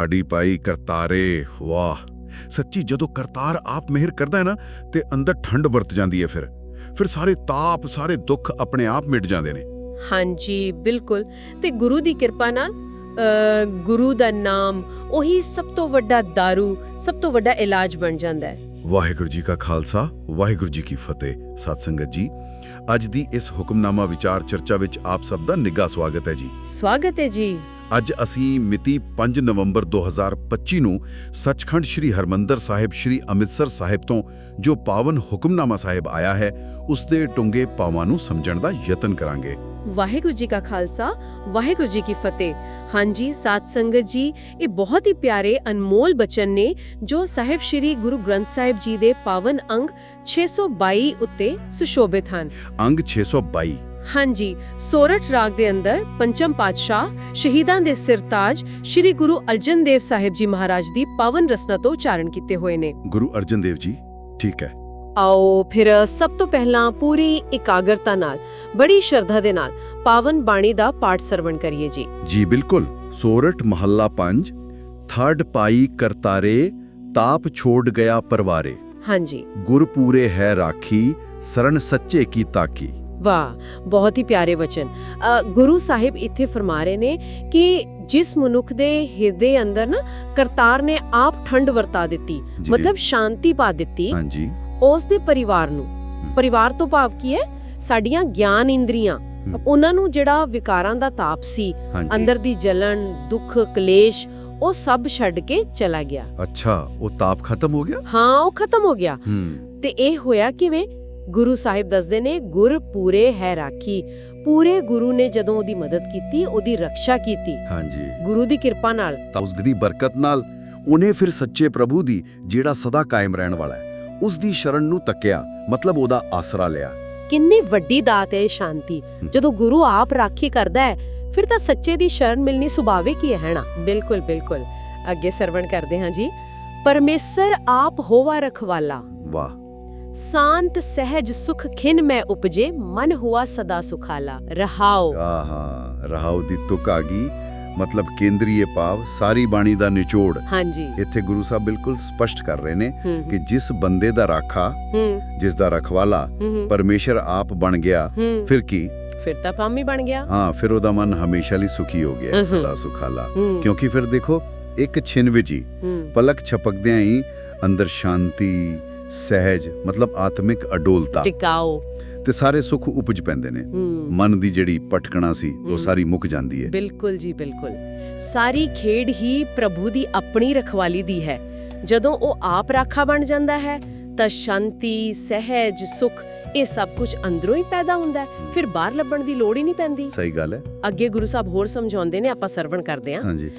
ਥਾੜੀ ਪਾਈ ਕਰਤਾਰੇ ਵਾਹ। ਸੱਚੀ ਜਦੋਂ ਕਰਤਾਰ ਆਪ ਮਿਹਰ ਕਰਦਾ ਹੈ ਨਾ ਤੇ ਅੰਦਰ ਠੰਡ ਵਰਤ ਜਾਂਦੀ ਹੈ ਫਿਰ। ਫਿਰ ਸਾਰੇ ਤਾਪ ਸਾਰੇ ਦੁੱਖ ਆਪਣੇ ਆਪ ਮਿਟ ਜਾਂਦੇ ਨੇ। ਹਾਂਜੀ ਬਿਲਕੁਲ। ਤੇ ਗੁਰੂ ਦੀ ਕਿਰਪਾ ਨਾਲ ਗੁਰੂ ਦਾ ਨਾਮ ਉਹੀ ਸਭ ਤੋਂ ਵੱਡਾ दारू ਸਭ ਤੋਂ ਵੱਡਾ ਇਲਾਜ ਬਣ ਜਾਂਦਾ ਹੈ। ਵਾਹਿਗੁਰੂ ਜੀ ਕਾ ਖਾਲਸਾ ਵਾਹਿਗੁਰੂ ਜੀ ਕੀ ਫਤਿਹ। ਸਤ ਸੰਗਤ ਜੀ ਅੱਜ ਦੀ ਇਸ ਹੁਕਮਨਾਮਾ ਵਿਚਾਰ ਚਰਚਾ ਵਿੱਚ ਆਪ ਸਭ ਦਾ ਨਿੱਘਾ ਸਵਾਗਤ ਹੈ ਜੀ। ਸਵਾਗਤ ਹੈ ਜੀ। ਅੱਜ ਅਸੀਂ ਮਿਤੀ 5 ਨਵੰਬਰ 2025 ਨੂੰ ਸੱਚਖੰਡ ਸ੍ਰੀ ਹਰਮੰਦਰ ਸਾਹਿਬ ਸ੍ਰੀ ਅੰਮ੍ਰਿਤਸਰ ਸਾਹਿਬ ਤੋਂ ਜੋ ਪਾਵਨ ਹੁਕਮਨਾਮਾ ਸਾਹਿਬ ਆਇਆ ਹੈ ਉਸ ਦੇ ਟੁੰਗੇ ਪਾਵਾਂ ਨੂੰ ਸਮਝਣ ਦਾ ਯਤਨ ਕਰਾਂਗੇ। ਵਾਹਿਗੁਰੂ ਜੀ ਕਾ ਖਾਲਸਾ ਵਾਹਿਗੁਰੂ ਜੀ ਕੀ ਫਤਿਹ। ਹਾਂਜੀ ਸਾਧ ਸੰਗਤ ਜੀ ਇਹ ਬਹੁਤ ਹੀ ਪਿਆਰੇ ਅਨਮੋਲ ਬਚਨ ਨੇ ਜੋ ਸਾਹਿਬ ਸ੍ਰੀ ਗੁਰੂ ਗ੍ਰੰਥ ਸਾਹਿਬ ਜੀ ਦੇ ਪਾਵਨ ਅੰਗ 622 ਉੱਤੇ ਸੁਸ਼ੋਭਿਤ ਹਨ। ਅੰਗ 622 ਹਾਂਜੀ ਸੋਰਠ ਰਾਗ ਦੇ ਅੰਦਰ ਪੰਚਮ ਪਾਤਸ਼ਾਹ ਸ਼ਹੀਦਾਂ ਦੇ ਸਿਰਤਾਜ ਸ੍ਰੀ ਗੁਰੂ ਅਰਜਨ ਦੇਵ ਸਾਹਿਬ ਜੀ ਮਹਾਰਾਜ ਦੀ ਪਾਵਨ ਰਸਨਾ ਤੋਂ ਉਚਾਰਨ ਕੀਤੇ ਹੋਏ ਨੇ। ਗੁਰੂ ਅਰਜਨ ਦੇਵ ਜੀ ਠੀਕ ਹੈ। ਆਓ ਫਿਰ ਸਭ ਤੋਂ ਪਹਿਲਾਂ ਪੂਰੀ ਇਕਾਗਰਤਾ ਨਾਲ ਬੜੀ ਸ਼ਰਧਾ ਦੇ ਨਾਲ ਪਾਵਨ ਬਾਣੀ ਦਾ ਪਾਠ ਸਰਵਣ ਕਰੀਏ ਜੀ। ਜੀ ਬਿਲਕੁਲ ਸੋਰਠ ਮਹੱਲਾ 5 ਥਰਡ ਪਾਈ ਕਰਤਾਰੇ ਤਾਪ ਛੋੜ ਗਿਆ ਪਰਵਾਰੇ। ਹਾਂਜੀ। ਗੁਰ ਪੂਰੇ ਹੈ ਰਾਖੀ ਸਰਣ ਸੱਚੇ ਕੀ ਤਾਕੀ। ਵਾਹ ਬਹੁਤ ਹੀ ਪਿਆਰੇ ਵਚਨ। ਗੁਰੂ ਸਾਹਿਬ ਇੱਥੇ ਫਰਮਾ ਰਹੇ ਨੇ ਕਿ ਜਿਸ ਮਨੁੱਖ ਦੇ ਹਿਰਦੇ ਅੰਦਰ ਨਾ ਕਰਤਾਰ ਨੇ ਆਪ ਠੰਡ ਵਰਤਾ ਦਿੱਤੀ। ਮਤਲਬ ਸ਼ਾਂਤੀ ਪਾ ਦਿੱਤੀ ਹਾਂਜੀ। ਉਸ ਦੇ ਪਰਿਵਾਰ ਨੂੰ। ਪਰਿਵਾਰ ਤੋਂ ਭਾਵ ਕੀ ਹੈ? ਸਾਡੀਆਂ ਗਿਆਨ ਇੰਦਰੀਆਂ। ਉਹਨਾਂ ਨੂੰ ਜਿਹੜਾ ਵਿਕਾਰਾਂ ਦਾ ਤਾਪ ਸੀ ਅੰਦਰ ਦੀ ਜਲਨ ਦੁੱਖ ਕਲੇਸ਼ ਉਹ ਸਭ ਛੱਡ ਕੇ ਚਲਾ ਗਿਆ। ਅੱਛਾ ਉਹ ਤਾਪ ਖਤਮ ਹੋ ਗਿਆ? ਹਾਂ ਉਹ ਖਤਮ ਹੋ ਗਿਆ। ਤੇ ਇਹ ਹੋਇਆ ਕਿਵੇਂ? ਗੁਰੂ ਸਾਹਿਬ ਦੱਸਦੇ ਨੇ ਗੁਰ ਪੂਰੇ ਹੈ ਰਾਖੀ। ਪੂਰੇ ਗੁਰੂ ਨੇ ਜਦੋਂ ਉਹਦੀ ਮਦਦ ਕੀਤੀ ਉਹਦੀ ਰੱਖਿਆ ਕੀਤੀ। ਹਾਂਜੀ। ਗੁਰੂ ਦੀ ਕਿਰਪਾ ਨਾਲ। ਤਾਂ ਉਸ ਦੀ ਬਰਕਤ ਨਾਲ ਉਹਨੇ ਫਿਰ ਸੱਚੇ ਪ੍ਰਭੂ ਦੀ ਜਿਹੜਾ ਸਦਾ ਕਾਇਮ ਰਹਿਣ ਵਾਲਾ ਹੈ ਉਸ ਦੀ ਸ਼ਰਨ ਨੂੰ ਤੱਕਿਆ ਮਤਲਬ ਉਹਦਾ ਆਸਰਾ ਲਿਆ। ਕਿੰਨੀ ਵੱਡੀ ਦਾਤ ਹੈ ਸ਼ਾਂਤੀ। ਜਦੋਂ ਗੁਰੂ ਆਪ ਰਾਖੀ ਕਰਦਾ ਹੈ ਫਿਰ ਤਾਂ ਸੱਚੇ ਦੀ ਸ਼ਰਨ ਮਿਲਣੀ ਸੁਭਾਵਿਕ ਹੀ ਹੈ ਨਾ? ਬਿਲਕੁਲ ਬਿਲਕੁਲ। ਅੱਗੇ ਸਰਵਣ ਕਰਦੇ ਹਾਂ ਜੀ। ਪਰਮੇਸ਼ਰ ਆਪ ਹੋਵਾ ਰਖਵਾਲਾ। ਵਾਹ। ਸ਼ਾਂਤ ਸਹਿਜ ਸੁਖ ਖਿਨ ਮੈਂ ਉਪਜੇ ਮਨ ਹੁਆ ਸਦਾ ਸੁਖਾਲਾ। ਰਹਾਓ। ਆਹਾ ਰਹਾਉ ਦੀ ਤੁਕ ਆ ਗਈ। ਮਤਲਬ ਕੇਂਦਰੀਏ ਭਾਵ ਸਾਰੀ ਬਾਣੀ ਦਾ ਨਿਚੋੜ। ਹਾਂਜੀ। ਇੱਥੇ ਗੁਰੂ ਸਾਹਿਬ ਬਿਲਕੁਲ ਸਪਸ਼ਟ ਕਰ ਰਹੇ ਨੇ ਕਿ ਜਿਸ ਬੰਦੇ ਦਾ ਰਾਖਾ ਜਿਸ ਦਾ ਰਖਵਾਲਾ ਪਰਮੇਸ਼ਰ ਆਪ ਬਣ ਗਿਆ ਫਿਰ ਕੀ? ਫਿਰ ਤਾਂ ਪਾਮੀ ਬਣ ਗਿਆ। ਹਾਂ ਫਿਰ ਉਹਦਾ ਮਨ ਹਮੇਸ਼ਾ ਲਈ ਸੁਖੀ ਹੋ ਗਿਆ। ਸਦਾ ਸੁਖਾਲਾ। ਕਿਉਂਕਿ ਫਿਰ ਦੇਖੋ ਇੱਕ ਛਿਨ ਵਿੱਚ ਹੂੰ। ਪਲਕ ਛਪਕਦਿਆਂ ਹੀ ਅੰਦਰ ਸ਼ਾਂਤੀ ਸਹਿਜ ਮਤਲਬ ਆਤਮਿਕ ਅਡੋਲਤਾ। ਟਿਕਾਓ। ਤੇ ਸਾਰੇ ਸੁੱਖ ਉਪਜ ਪੈਂਦੇ ਨੇ। ਮਨ ਦੀ ਜਿਹੜੀ ਪਟਕਣਾ ਸੀ ਉਹ। ਸਾਰੀ ਮੁੱਕ ਜਾਂਦੀ ਹੈ ਬਿਲਕੁਲ ਜੀ ਬਿਲਕੁਲ। ਸਾਰੀ ਖੇਡ ਹੀ ਪ੍ਰਭੂ ਦੀ ਆਪਣੀ ਰਖਵਾਲੀ ਦੀ ਹੈ। ਜਦੋਂ ਉਹ ਆਪ ਰਾਖਾ ਬਣ ਜਾਂਦਾ ਹੈ ਤਾਂ ਸ਼ਾਂਤੀ ਸਹਿਜ ਸੁਖ ਇਹ ਸਭ ਕੁਝ ਅੰਦਰੋਂ ਹੀ ਪੈਦਾ ਹੁੰਦਾ ਫਿਰ ਬਾਹਰ ਲੱਭਣ ਦੀ ਲੋੜ ਹੀ ਨਹੀਂ ਪੈਂਦੀ। ਸਹੀ ਗੱਲ ਹੈ। ਅੱਗੇ ਗੁਰੂ ਸਾਹਿਬ ਹੋਰ ਸਮਝਾਉਂਦੇ ਨੇ ਆਪਾਂ ਸਰਵਣ ਕਰਦੇ ਹਾਂ। ਹਾਂਜੀ।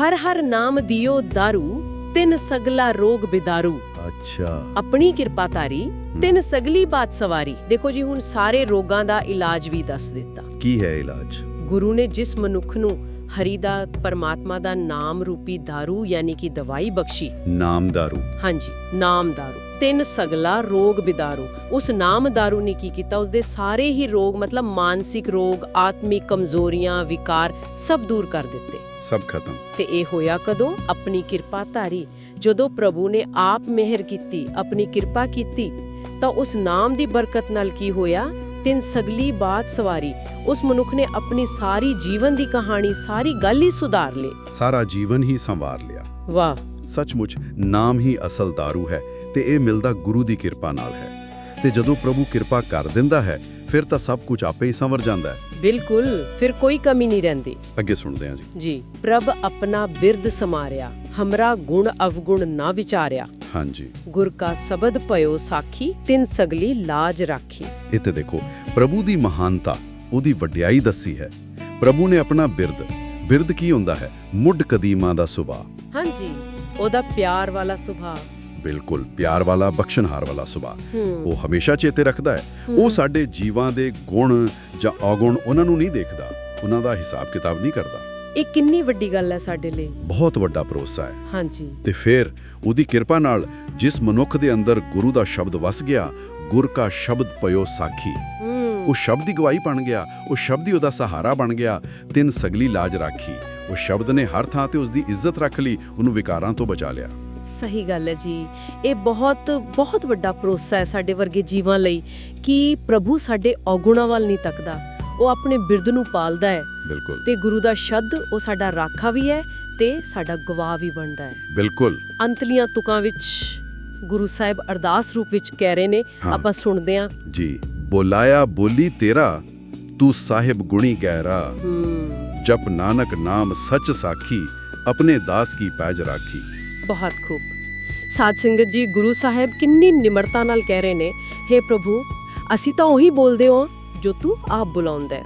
ਹਰ ਹਰ ਨਾਮ ਦਿਓ ਦਾਰੂ ਤਿੰਨ ਸਗਲਾ ਰੋਗ ਬਿਦਾਰੂ ਅੱਛਾ ਆਪਣੀ ਕਿਰਪਾ ਤਾਰੀ ਤਿੰਨ ਸਗਲੀ ਬਾਤ ਸਵਾਰੀ ਦੇਖੋ ਜੀ ਹੁਣ ਸਾਰੇ ਰੋਗਾਂ ਦਾ ਇਲਾਜ ਵੀ ਦੱਸ ਦਿੱਤਾ ਕੀ ਹੈ ਇਲਾਜ ਗੁਰੂ ਨੇ ਜਿਸ ਮਨੁੱਖ ਨੂੰ ਹਰੀ ਦਾ ਪਰਮਾਤਮਾ ਦਾ ਨਾਮ ਰੂਪੀ दारू ਯਾਨੀ ਕਿ ਦਵਾਈ ਬਖਸ਼ੀ ਨਾਮਦਾਰੂ ਹਾਂਜੀ ਨਾਮ दारू ਤਿੰਨ ਸਗਲਾ ਰੋਗ ਬਿਦਾਰੂ। ਉਸ ਨਾਮ ਦਾਰੂ ਨੇ ਕੀ ਕੀਤਾ? ਉਸ ਸਾਰੇ ਹੀ ਰੋਗ ਮਤਲਬ ਮਾਨਸਿਕ ਰੋਗ ਆਤਮਿਕ ਕਮਜ਼ੋਰੀਆਂ ਵਿਕਾਰ ਸਭ ਦੂਰ ਕਰ ਦਿੱਤੇ। ਸਭ ਖਤਮ। ਤੇ ਇਹ ਹੋਇਆ ਕਦੋਂ? ਆਪਣੀ ਕਿਰਪਾ ਧਾਰੀ। ਜਦੋਂ ਪ੍ਰਭੂ ਨੇ ਆਪ ਮਿਹਰ ਕੀਤੀ ਆਪਣੀ ਕਿਰਪਾ ਕੀਤੀ ਤਾਂ ਉਸ ਨਾਮ ਦੀ ਬਰਕਤ ਨਾਲ ਕੀ ਹੋਇਆ? ਤਿੰਨ ਸਗਲੀ ਬਾਤ ਸਵਾਰੀ। ਉਸ ਮਨੁੱਖ ਨੇ ਆਪਣੀ ਸਾਰੀ ਜੀਵਨ ਦੀ ਕਹਾਣੀ ਸਾਰੀ ਗੱਲ ਹੀ ਸੁਧਾਰ ਲਈ। ਸਾਰਾ ਜੀਵਨ ਹੀ ਸੰਵਾਰ ਲਿਆ। ਵਾਹ। ਸੱਚਮੁੱਚ ਨਾਮ ਹੀ ਅਸਲ ਦਾਰੂ ਹੈ। ਤੇ ਇਹ ਮਿਲਦਾ ਗੁਰੂ ਦੀ ਕਿਰਪਾ ਨਾਲ ਹੈ। ਤੇ ਜਦੋਂ ਪ੍ਰਭੂ ਕਿਰਪਾ ਕਰ ਦਿੰਦਾ ਹੈ ਫਿਰ ਤਾਂ ਸਭ ਕੁਝ ਆਪੇ ਹੀ ਸੰਵਰ ਜਾਂਦਾ ਹੈ। ਬਿਲਕੁਲ ਫਿਰ ਕੋਈ ਕਮੀ ਨਹੀਂ ਰਹਿੰਦੀ। ਅੱਗੇ ਸੁਣਦੇ ਹਾਂ ਜੀ। ਜੀ ਪ੍ਰਭ ਆਪਣਾ ਬਿਰਦ ਸਮਾਰਿਆ ਹਮਰਾ ਗੁਣ ਅਵਗੁਣ ਨਾ ਵਿਚਾਰਿਆ। ਹਾਂਜੀ। ਗੁਰ ਕਾ ਸ਼ਬਦ ਪਇਓ ਸਾਖੀ ਤਿੰਨ ਸਗਲੀ ਲਾਜ ਰਾਖੀ। ਤੇ ਦੇਖੋ ਪ੍ਰਭੂ ਦੀ ਮਹਾਨਤਾ ਉਹਦੀ ਵਡਿਆਈ ਦੱਸੀ ਹੈ। ਪ੍ਰਭੂ ਨੇ ਆਪਣਾ ਬਿਰਦ ਬਿਰਦ ਕੀ ਹੁੰਦਾ ਹੈ? ਮੁੱਢ ਕਦੀਮਾ ਦਾ ਸੁਭਾਅ। ਹਾਂਜੀ ਉਹਦਾ ਪਿਆਰ ਵਾਲਾ ਸੁਭਾਅ। ਬਿਲਕੁਲ ਪਿਆਰ ਵਾਲਾ ਬਖਸ਼ਣਹਾਰ ਵਾਲਾ ਸੁਭਾਅ। ਉਹ ਹਮੇਸ਼ਾ ਚੇਤੇ ਰੱਖਦਾ ਹੈ। ਉਹ ਸਾਡੇ ਜੀਵਾਂ ਦੇ ਗੁਣ ਜਾਂ ਔਗੁਣ ਉਹਨਾਂ ਨੂੰ ਨਹੀਂ ਦੇਖਦਾ। ਉਹਨਾਂ ਦਾ ਹਿਸਾਬ ਕਿਤਾਬ ਨਹੀਂ ਕਰਦਾ। ਇਹ ਕਿੰਨੀ ਵੱਡੀ ਗੱਲ ਹੈ ਸਾਡੇ ਲਈ। ਬਹੁਤ ਵੱਡਾ ਭਰੋਸਾ ਹੈ। ਹਾਂਜੀ। ਤੇ ਫਿਰ ਉਹਦੀ ਕਿਰਪਾ ਨਾਲ ਜਿਸ ਮਨੁੱਖ ਦੇ ਅੰਦਰ ਗੁਰੂ ਦਾ ਸ਼ਬਦ ਵਸ ਗਿਆ ਗੁਰ ਕਾ ਸ਼ਬਦ ਪਇਓ ਸਾਖੀ। ਉਹ ਸ਼ਬਦ ਦੀ ਗਵਾਹੀ ਬਣ ਗਿਆ ਉਹ ਸ਼ਬਦ ਹੀ ਉਹਦਾ ਸਹਾਰਾ ਬਣ ਗਿਆ ਤਿੰਨ ਸਗਲੀ ਲਾਜ ਰਾਖੀ। ਉਹ ਸ਼ਬਦ ਨੇ ਹਰ ਥਾਂ ਤੇ ਉਸ ਦੀ ਇੱਜ਼ਤ ਰੱਖ ਲਈ ਉਹਨੂੰ ਵਿਕਾਰਾਂ ਤੋਂ ਬਚਾ ਲਿਆ। ਸਹੀ ਗੱਲ ਹੈ ਜੀ। ਇਹ ਬਹੁਤ ਬਹੁਤ ਵੱਡਾ ਭਰੋਸਾ ਹੈ ਸਾਡੇ ਵਰਗੇ ਜੀਵਾਂ ਲਈ ਕਿ ਪ੍ਰਭੂ ਸਾਡੇ ਔਗੁਣਾਂ ਵੱਲ ਨਹੀਂ ਤੱਕਦਾ। ਉਹ ਆਪਣੇ ਬਿਰਧ ਨੂੰ ਪਾਲਦਾ ਹੈ। ਬਿਲਕੁਲ। ਤੇ ਗੁਰੂ ਦਾ ਸ਼ਬਦ ਉਹ ਸਾਡਾ ਰਾਖਾ ਵੀ ਹੈ ਤੇ ਸਾਡਾ ਗਵਾਹ ਵੀ ਬਣਦਾ ਹੈ। ਬਿਲਕੁਲ। ਅੰਤਲੀਆਂ ਤੁਕਾਂ ਵਿੱਚ ਗੁਰੂ ਸਾਹਿਬ ਅਰਦਾਸ ਰੂਪ ਵਿੱਚ ਕਹਿ ਰਹੇ ਨੇ। ਆਪਾਂ ਸੁਣਦੇ ਹਾਂ। ਜੀ ਬੋਲਾਇਆ ਬੋਲੀ ਤੇਰਾ ਤੂੰ ਸਾਹਿਬ ਗੁਣੀ ਗਹਿਰਾ। ਜਪ ਨਾਨਕ ਨਾਮ ਸੱਚ ਸਾਖੀ ਆਪਣੇ ਦਾਸ ਕੀ ਪੈਜ ਰਾਖੀ। ਬਹੁਤ ਖੂਬ। ਸਾਧ ਸੰਗਤ ਜੀ ਗੁਰੂ ਸਾਹਿਬ ਕਿੰਨੀ ਨਿਮਰਤਾ ਨਾਲ ਕਹਿ ਰਹੇ ਨੇ हे ਪ੍ਰਭੂ ਅਸੀਂ ਤਾਂ ਉਹੀ ਬੋਲਦੇ ਹਾਂ ਜੋ ਤੂੰ ਆਪ ਬੁਲਾਉਂਦਾ ਹੈ।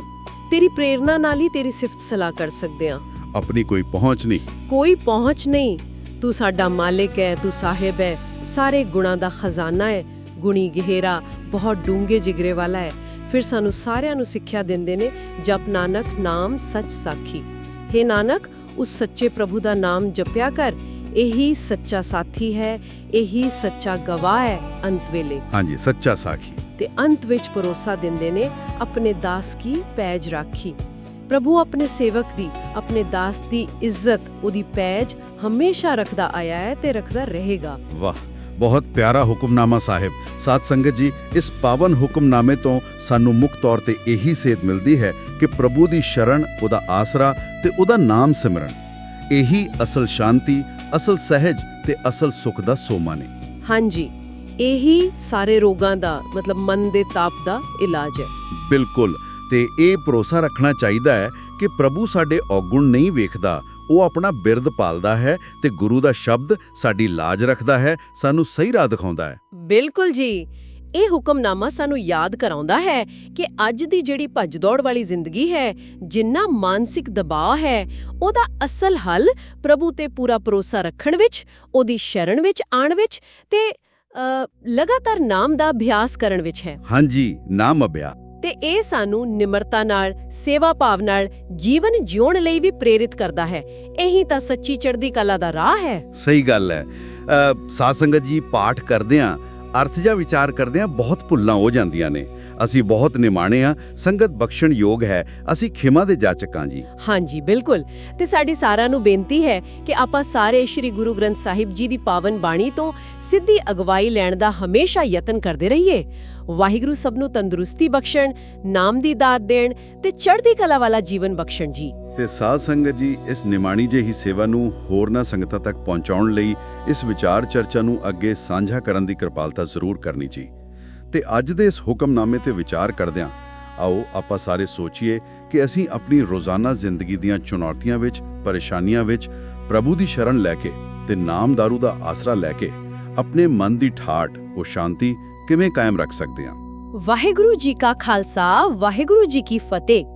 ਤੇਰੀ ਪ੍ਰੇਰਣਾ ਨਾਲ ਹੀ ਤੇਰੀ ਸਿਫਤ ਸਲਾਹ ਕਰ ਸਕਦੇ ਹਾਂ। ਆਪਣੀ ਕੋਈ ਪਹੁੰਚ ਨਹੀਂ। ਕੋਈ ਪਹੁੰਚ ਨਹੀਂ। ਤੂੰ ਸਾਡਾ ਮਾਲਿਕ ਹੈ ਤੂੰ ਸਾਹਿਬ ਹੈ ਸਾਰੇ ਗੁਣਾਂ ਦਾ ਖਜ਼ਾਨਾ ਹੈ। ਗੁਣੀ ਗਹਿਰਾ ਬਹੁਤ ਡੂੰਘੇ ਜਿਗਰੇ ਵਾਲਾ ਹੈ। ਫਿਰ ਸਾਨੂੰ ਸਾਰਿਆਂ ਨੂੰ ਸਿੱਖਿਆ ਦਿੰਦੇ ਨੇ ਜਪ ਨਾਨਕ ਨਾਮ ਸੱਚ ਸਾਖੀ। हे ਨਾਨਕ ਉਸ ਸੱਚੇ ਪ੍ਰਭੂ ਦਾ ਨਾਮ ਜਪਿਆ ਕਰ ਇਹੀ ਸੱਚਾ ਸਾਥੀ ਹੈ ਇਹੀ ਸੱਚਾ ਗਵਾਹ ਹੈ ਅੰਤ ਵੇਲੇ। ਹਾਂਜੀ ਸੱਚਾ ਸਾਖੀ। ਤੇ ਅੰਤ ਵਿੱਚ ਭਰੋਸਾ ਦਿੰਦੇ ਨੇ ਆਪਣੇ ਦਾਸ ਕੀ ਪੈਜ ਰਾਖੀ। ਪ੍ਰਭੂ ਆਪਣੇ ਸੇਵਕ ਦੀ ਆਪਣੇ ਦਾਸ ਦੀ ਇੱਜ਼ਤ ਉਹਦੀ ਪੈਜ ਹਮੇਸ਼ਾ ਰੱਖਦਾ ਆਇਆ ਹੈ ਤੇ ਰੱਖਦਾ ਰਹੇਗਾ। ਵਾਹ ਬਹੁਤ ਪਿਆਰਾ ਹੁਕਮਨਾਮਾ ਸਾਹਿਬ। ਸਾਧ ਸੰਗਤ ਜੀ ਇਸ ਪਾਵਨ ਹੁਕਮਨਾਮੇ ਤੋਂ ਸਾਨੂੰ ਮੁੱਖ ਤੌਰ ਤੇ ਇਹੀ ਸੇਧ ਮਿਲਦੀ ਹੈ ਕਿ ਪ੍ਰਭੂ ਦੀ ਸ਼ਰਨ ਉਹਦਾ ਆਸਰਾ ਤੇ ਉਹਦਾ ਨਾਮ ਸਿਮਰਨ। ਇਹੀ ਅਸਲ ਸ਼ਾਂਤੀ ਅਸਲ ਸਹਿਜ ਤੇ ਅਸਲ ਸੁਖ ਦਾ ਸੋਮਾ ਨੇ। ਹਾਂਜੀ ਇਹੀ ਸਾਰੇ ਰੋਗਾਂ ਦਾ ਮਤਲਬ ਮਨ ਦੇ ਤਾਪ ਦਾ ਇਲਾਜ ਹੈ। ਬਿਲਕੁਲ ਤੇ ਇਹ ਭਰੋਸਾ ਰੱਖਣਾ ਚਾਹੀਦਾ ਹੈ ਕਿ ਪ੍ਰਭੂ ਸਾਡੇ ਔਗੁਣ ਨਹੀਂ ਵੇਖਦਾ ਉਹ ਆਪਣਾ ਬਿਰਧ ਪਾਲਦਾ ਹੈ ਤੇ ਗੁਰੂ ਦਾ ਸ਼ਬਦ ਸਾਡੀ ਲਾਜ ਰੱਖਦਾ ਹੈ ਸਾਨੂੰ ਸਹੀ ਰਾਹ ਦਿਖਾਉਂਦਾ ਹੈ। ਬਿਲਕੁਲ ਜੀ। ਇਹ ਹੁਕਮਨਾਮਾ ਸਾਨੂੰ ਯਾਦ ਕਰਾਉਂਦਾ ਹੈ ਕਿ ਅੱਜ ਦੀ ਜਿਹੜੀ ਭੱਜ ਦੌੜ ਵਾਲੀ ਜ਼ਿੰਦਗੀ ਹੈ ਜਿੰਨਾ ਮਾਨਸਿਕ ਦਬਾਅ ਹੈ ਉਹਦਾ ਅਸਲ ਹੱਲ ਪ੍ਰਭੂ ਤੇ ਪੂਰਾ ਭਰੋਸਾ ਰੱਖਣ ਵਿੱਚ ਉਹਦੀ ਸ਼ਰਨ ਵਿੱਚ ਆਣ ਵਿੱਚ ਤੇ ਲਗਾਤਾਰ ਨਾਮ ਦਾ ਅਭਿਆਸ ਕਰਨ ਵਿੱਚ ਹੈ। ਹਾਂਜੀ ਨਾਮ ਅਭਿਆ। ਤੇ ਇਹ ਸਾਨੂੰ ਨਿਮਰਤਾ ਨਾਲ ਸੇਵਾ ਭਾਵ ਨਾਲ ਜੀਵਨ ਜਿਉਣ ਲਈ ਵੀ ਪ੍ਰੇਰਿਤ ਕਰਦਾ ਹੈ। ਇਹੀ ਤਾਂ ਸੱਚੀ ਚੜ੍ਹਦੀ ਕਲਾ ਦਾ ਰਾਹ ਹੈ। ਸਹੀ ਗੱਲ ਹੈ। ਸਾਧ ਸੰਗਤ ਜੀ ਪਾਠ ਕਰਦਿਆਂ ਅਰਥ ਜਾਂ ਵਿਚਾਰ ਕਰਦਿਆਂ ਬਹੁਤ ਭੁੱਲਾਂ ਹੋ ਜਾਂਦੀਆਂ ਨੇ। ਅਸੀਂ ਬਹੁਤ ਨਿਮਾਣੇ ਆ ਸੰਗਤ ਬਖਸ਼ਣ ਯੋਗ ਹੈ, ਅਸੀਂ ਖਿਮਾ ਦੇ ਜਾਚਕਾਂ ਜੀ। ਹਾਂਜੀ, ਬਿਲਕੁਲ। ਤੇ ਸਾਡੀ ਸਾਰਿਆਂ ਨੂੰ ਬੇਨਤੀ ਹੈ ਕਿ ਆਪਾਂ ਸਾਰੇ ਸ੍ਰੀ ਗੁਰੂ ਗ੍ਰੰਥ ਸਾਹਿਬ ਜੀ ਦੀ ਪਾਵਨ ਬਾਣੀ ਤੋਂ ਸਿੱਧੀ ਅਗਵਾਈ ਲੈਣ ਦਾ ਹਮੇਸ਼ਾ ਯਤਨ ਕਰਦੇ ਰਹੀਏ। ਵਾਹਿਗੁਰੂ ਸਭ ਨੂੰ ਤੰਦਰੁਸਤੀ ਬਖਸ਼ਣ, ਨਾਮ ਦੀ ਦਾਤ ਦੇਣ ਤੇ ਚੜ੍ਹਦੀ ਕਲਾ ਵਾਲਾ ਜੀਵਨ ਬਖਸ਼ਣ ਜੀ। ਤੇ ਸਾਧ ਸੰਗਤ ਜੀ ਇਸ ਨਿਮਾਣੀ ਜਿਹੀ ਸੇਵਾ ਨੂੰ ਹੋਰਨਾਂ ਸੰਗਤਾਂ ਤੱਕ ਪਹੁੰਚਾਉਣ ਲਈ ਇਸ ਵਿਚਾਰ ਚਰਚਾ ਨੂੰ ਅੱਗੇ ਸਾਂਝਾ ਕਰਨ ਦੀ ਕਿਰਪਾਲਤਾ ਜ਼ਰੂਰ ਕਰਨੀ ਜੀ। ਤੇ ਅੱਜ ਦੇ ਇਸ ਹੁਕਮਨਾਮੇ ਤੇ ਵਿਚਾਰ ਕਰਦਿਆਂ, ਆਓ ਆਪਾਂ ਸਾਰੇ ਸੋਚੀਏ ਕਿ ਅਸੀਂ ਆਪਣੀ ਰੋਜ਼ਾਨਾ ਜ਼ਿੰਦਗੀ ਦੀਆਂ ਚੁਣੌਤੀਆਂ ਵਿੱਚ, ਪਰੇਸ਼ਾਨੀਆਂ ਵਿੱਚ ਪ੍ਰਭੂ ਦੀ ਸ਼ਰਨ ਲੈ ਕੇ ਤੇ ਨਾਮਦਾਰੂ ਦਾ ਆਸਰਾ ਲੈ ਕੇ ਆਪਣੇ ਮਨ ਦੀ ਠਾਠ, ਉਹ ਸ਼ਾਂਤੀ ਕਿਵੇਂ ਕਾਇਮ ਰੱਖ ਸਕਦੇ ਹਾਂ? ਵਾਹਿਗੁਰੂ ਜੀ ਕਾ ਖਾਲਸਾ, ਵਾਹਿਗੁਰੂ ਜੀ ਕੀ ਫਤਿਹ।